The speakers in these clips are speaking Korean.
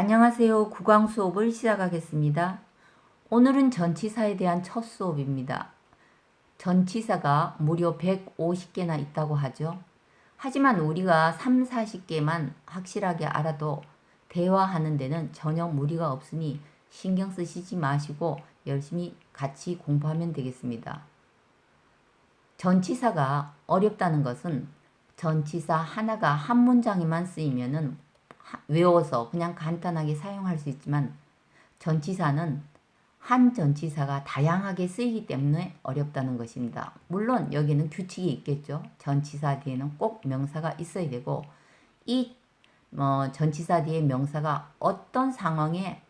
안녕하세요. 국왕 수업을 시작하겠습니다. 오늘은 전치사에 대한 첫 수업입니다. 전치사가 무려 150개나 있다고 하죠. 하지만 우리가 3, 40개만 확실하게 알아도 대화하는 데는 전혀 무리가 없으니 신경 쓰시지 마시고 열심히 같이 공부하면 되겠습니다. 전치사가 어렵다는 것은 전치사 하나가 한 문장에만 쓰이면은 하- 외워서 그냥 간단하게 사용할 수 있지만 전치사는 한 전치사가 다양하게 쓰이기 때문에 어렵다는 것입니다. 물론 여기는 규칙이 있겠죠. 전치사 뒤에는 꼭 명사가 있어야 되고 이 어, 전치사 뒤에 명사가 어떤 상황에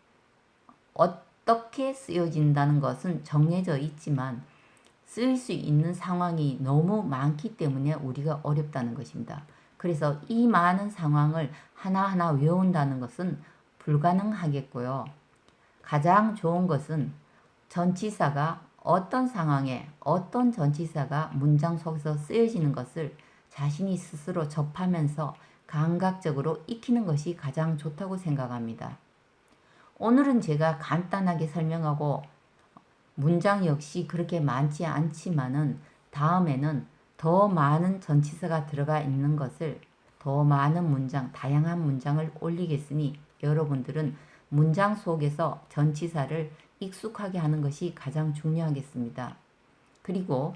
어떻게 쓰여진다는 것은 정해져 있지만 쓰일 수 있는 상황이 너무 많기 때문에 우리가 어렵다는 것입니다. 그래서 이 많은 상황을 하나하나 외운다는 것은 불가능하겠고요. 가장 좋은 것은 전치사가 어떤 상황에 어떤 전치사가 문장 속에서 쓰여지는 것을 자신이 스스로 접하면서 감각적으로 익히는 것이 가장 좋다고 생각합니다. 오늘은 제가 간단하게 설명하고 문장 역시 그렇게 많지 않지만은 다음에는 더 많은 전치사가 들어가 있는 것을 더 많은 문장, 다양한 문장을 올리겠으니 여러분들은 문장 속에서 전치사를 익숙하게 하는 것이 가장 중요하겠습니다. 그리고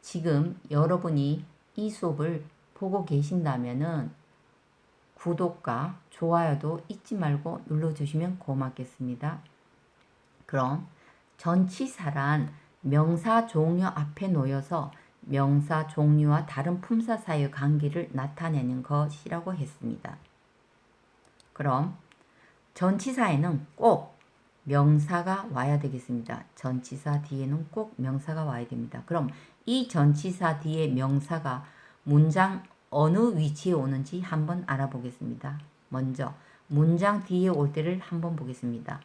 지금 여러분이 이 수업을 보고 계신다면은 구독과 좋아요도 잊지 말고 눌러주시면 고맙겠습니다. 그럼 전치사란 명사 종류 앞에 놓여서 명사 종류와 다른 품사 사이의 관계를 나타내는 것이라고 했습니다. 그럼 전치사에는 꼭 명사가 와야 되겠습니다. 전치사 뒤에는 꼭 명사가 와야 됩니다. 그럼 이 전치사 뒤에 명사가 문장 어느 위치에 오는지 한번 알아보겠습니다. 먼저 문장 뒤에 올 때를 한번 보겠습니다.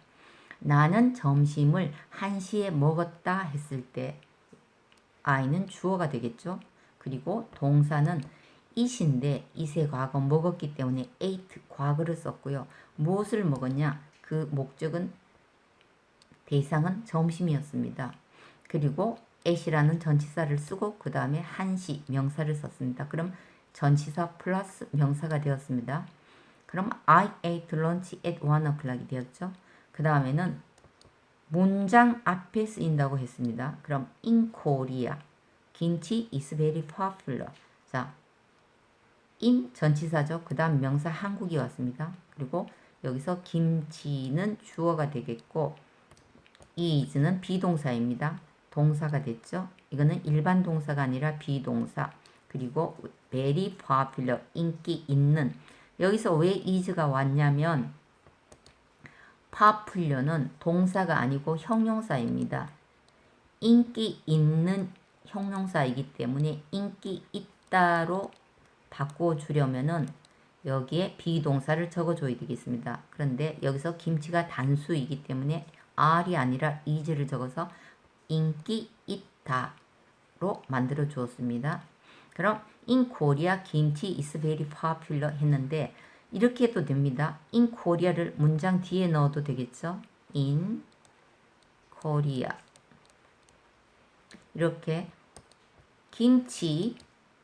나는 점심을 1시에 먹었다 했을 때 I는 주어가 되겠죠. 그리고 동사는 it인데 it의 과거 먹었기 때문에 ate 과거를 썼고요. 무엇을 먹었냐? 그 목적은 대상은 점심이었습니다. 그리고 at이라는 전치사를 쓰고 그 다음에 1시 명사를 썼습니다. 그럼 전치사 플러스 명사가 되었습니다. 그럼 I ate lunch at 1 o'clock이 되었죠. 그 다음에는 문장 앞에 쓰인다고 했습니다. 그럼 in Korea 김치 is very popular. 자, in 전치사죠. 그 다음 명사 한국이 왔습니다. 그리고 여기서 김치는 주어가 되겠고 is는 비동사입니다. 동사가 됐죠. 이거는 일반 동사가 아니라 비동사. 그리고 very popular 인기 있는 여기서 왜 is가 왔냐면 popular는 동사가 아니고 형용사입니다. 인기 있는 형용사이기 때문에 인기 있다로 바꿔 주려면은 여기에 비동사를 적어줘야 되겠습니다. 그런데 여기서 김치가 단수이기 때문에 R이 아니라 is를 적어서 인기 있다로 만들어 주었습니다. 그럼 in Korea 김치 is very popular 했는데 이렇게 해도 됩니다. in Korea를 문장 뒤에 넣어도 되겠죠? in Korea 이렇게 김치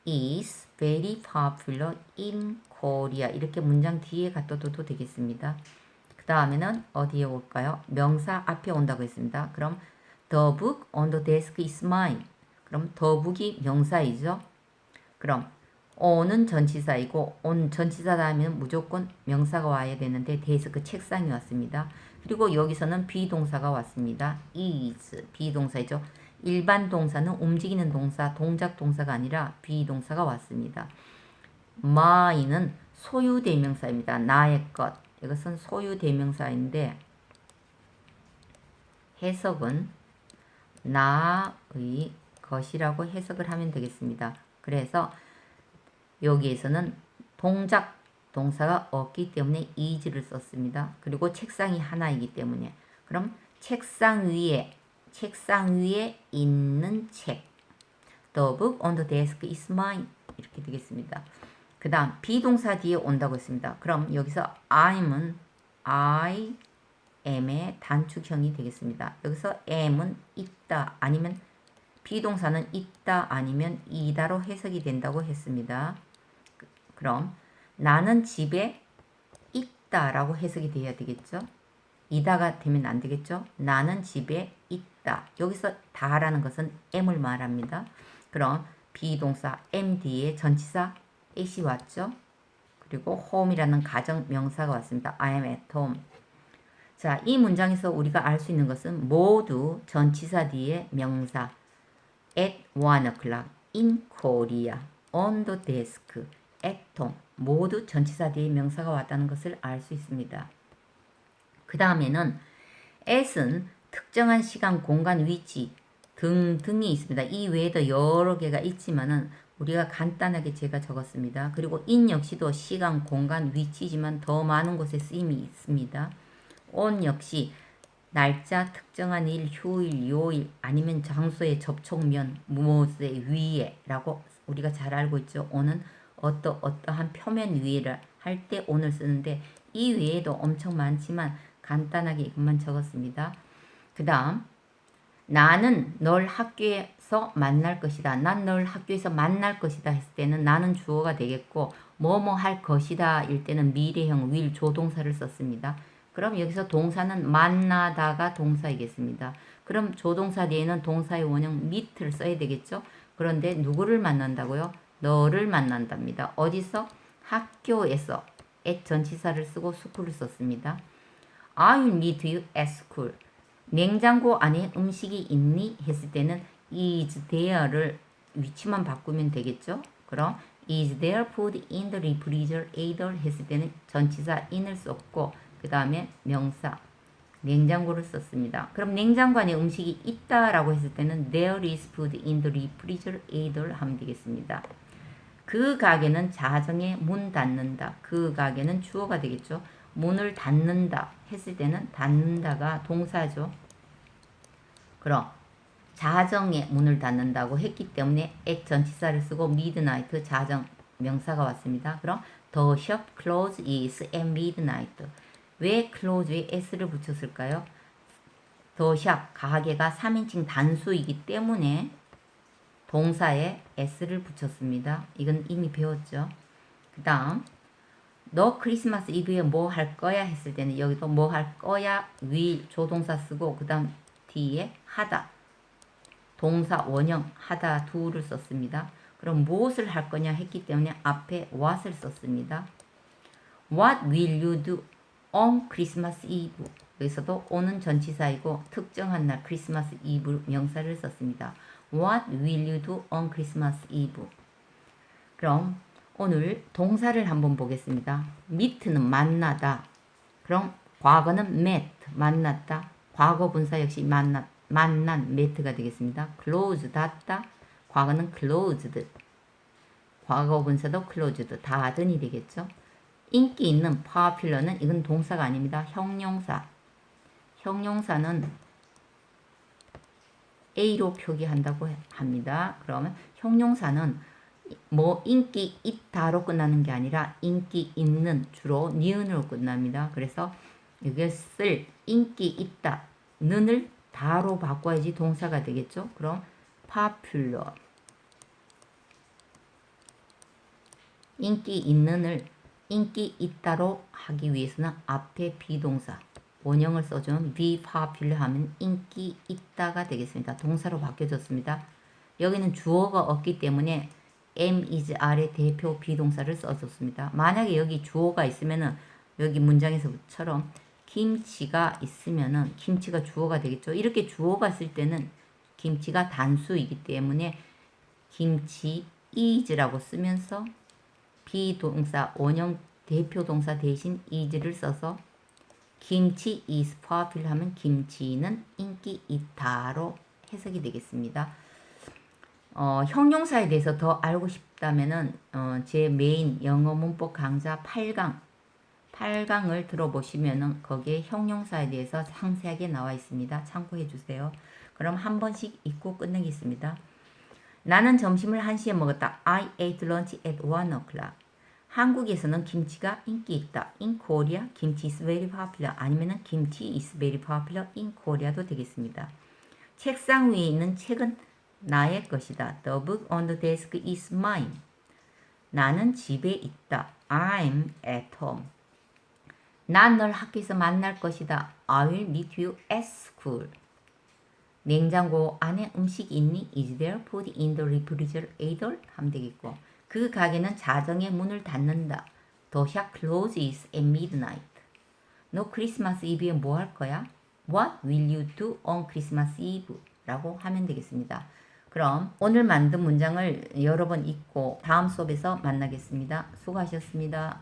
is very popular in Korea 이렇게 문장 뒤에 갖다 둬도 되겠습니다. 그 다음에는 어디에 올까요? 명사 앞에 온다고 했습니다. 그럼 the book on the desk is mine. 그럼 the book이 명사이죠. 그럼 on은 전치사이고 on 전치사 다음에는 무조건 명사가 와야 되는데 데스크 책상이 왔습니다. 그리고 여기서는 비동사가 왔습니다. is 비동사이죠. 일반 동사는 움직이는 동사, 동작 동사가 아니라 비동사가 왔습니다. my는 소유 대명사입니다. 나의 것. 이것은 소유 대명사인데 해석은 나의 것이라고 해석을 하면 되겠습니다. 그래서 여기에서는 동작 동사가 없기 때문에 is를 썼습니다. 그리고 책상이 하나이기 때문에 그럼 책상 위에 책상 위에 있는 책 The book on the desk is mine 이렇게 되겠습니다. 그 다음 비동사 뒤에 온다고 했습니다. 그럼 여기서 I'm은 I am의 단축형이 되겠습니다. 여기서 am은 있다 아니면 비동사는 있다 아니면 이다로 해석이 된다고 했습니다. 그- 그럼 나는 집에 있다 라고 해석이 돼야 되겠죠? 이다가 되면 안 되겠죠? 나는 집에 있다. 여기서 다라는 것은 am을 말합니다. 그럼 비동사 am 뒤에 전치사 at이 왔죠? 그리고 home이라는 가정 명사가 왔습니다. I am at home. 자, 이 문장에서 우리가 알 수 있는 것은 모두 전치사 뒤에 명사 at one o'clock in Korea on the desk home 모두 전치사 뒤에 명사가 왔다는 것을 알 수 있습니다. 그 다음에는 at은 특정한 시간, 공간, 위치 등등이 있습니다. 이 외에도 여러 개가 있지만은 우리가 간단하게 제가 적었습니다. 그리고 in 역시도 시간, 공간, 위치지만 더 많은 곳에 쓰임이 있습니다. on 역시 날짜, 특정한 일, 휴일, 요일 아니면 장소의 접촉면, 무엇의 위에라고 우리가 잘 알고 있죠. on은 어떠 어떠한 표면 위에를 할때 on을 쓰는데 이 외에도 엄청 많지만 간단하게 이것만 적었습니다. 그 다음 나는 널 학교에서 만날 것이다. 난 널 학교에서 만날 것이다 했을 때는 나는 주어가 되겠고 뭐뭐 할 것이다 일 때는 미래형 will 조동사를 썼습니다. 그럼 여기서 동사는 만나다가 동사이겠습니다. 그럼 조동사 뒤에는 동사의 원형 meet를 써야 되겠죠? 그런데 누구를 만난다고요? 너를 만난답니다. 어디서? 학교에서 at 전치사를 쓰고 school을 썼습니다. I meet you at school. 냉장고 안에 음식이 있니? 했을 때는 is there를 위치만 바꾸면 되겠죠? 그럼 is there food in the refrigerator? 했을 때는 전치사 in을 썼고 그 다음에 명사 냉장고를 썼습니다. 그럼 냉장고 안에 음식이 있다라고 했을 때는 there is food in the refrigerator 하면 되겠습니다. 그 가게는 자정에 문 닫는다. 그 가게는 주어가 되겠죠. 문을 닫는다 했을 때는 닫는다가 동사죠. 그럼 자정에 문을 닫는다고 했기 때문에 at 전치사를 쓰고 midnight 자정 명사가 왔습니다. 그럼 the shop close is at midnight. 왜 close에 s를 붙였을까요? the shop 가게가 3인칭 단수이기 때문에 동사에 s를 붙였습니다. 이건 이미 배웠죠. 그 다음 너 크리스마스 이브에 뭐 할 거야 했을 때는 여기도 뭐할 거야 will 조동사 쓰고 그 다음 뒤에 하다 동사 원형 하다 do를 썼습니다. 그럼 무엇을 할 거냐 했기 때문에 앞에 what을 썼습니다. What will you do on Christmas Eve? 여기서도 on은 전치사이고 특정한 날 크리스마스 이브 명사를 썼습니다. What will you do on Christmas Eve? 그럼 오늘 동사를 한번 보겠습니다. meet는 만나다. 그럼 과거는 met 만났다. 과거 분사 역시 만났 만난 met가 되겠습니다. close 닫다. 과거는 closed. 과거 분사도 closed 닫은이 되겠죠. 인기 있는 popular는 이건 동사가 아닙니다. 형용사. 형용사는 A로 표기한다고 합니다. 그러면 형용사는 뭐 인기 있다로 끝나는 게 아니라 인기 있는 주로 니은으로 끝납니다. 그래서 이것을 인기 있다 는을 다로 바꿔야지 동사가 되겠죠. 그럼 popular 인기 있는을 인기 있다로 하기 위해서는 앞에 비동사 원형을 써주면 be popular 하면 인기 있다가 되겠습니다. 동사로 바뀌어졌습니다. 여기는 주어가 없기 때문에 am, is, are의 대표 비동사를 써줬습니다. 만약에 여기 주어가 있으면은 여기 문장에서처럼 김치가 있으면은 김치가 주어가 되겠죠. 이렇게 주어가 쓸 때는 김치가 단수이기 때문에 김치 is라고 쓰면서 비동사 원형 대표 동사 대신 is를 써서 김치 is popular 하면 김치는 인기 있다로 해석이 되겠습니다. 어, 형용사에 대해서 더 알고 싶다면은 어, 제 메인 영어 문법 강좌 8강 8강을 들어보시면은 거기에 형용사에 대해서 상세하게 나와 있습니다. 참고해 주세요. 그럼 한 번씩 읽고 끝내겠습니다. 나는 점심을 1시에 먹었다. I ate lunch at 1 o'clock. 한국에서는 김치가 인기 있다. In Korea, 김치 is very popular. 아니면은 김치 is very popular in Korea도 되겠습니다. 책상 위에 있는 책은 나의 것이다. The book on the desk is mine. 나는 집에 있다. I'm at home. 난 널 학교에서 만날 것이다. I will meet you at school. 냉장고 안에 음식이 있니? Is there food in the refrigerator? 하면 되겠고 그 가게는 자정에 문을 닫는다. The shop closes at midnight. 너 크리스마스 이브에 뭐 할 거야? What will you do on Christmas Eve? 라고 하면 되겠습니다. 그럼 오늘 만든 문장을 여러 번 읽고 다음 수업에서 만나겠습니다. 수고하셨습니다.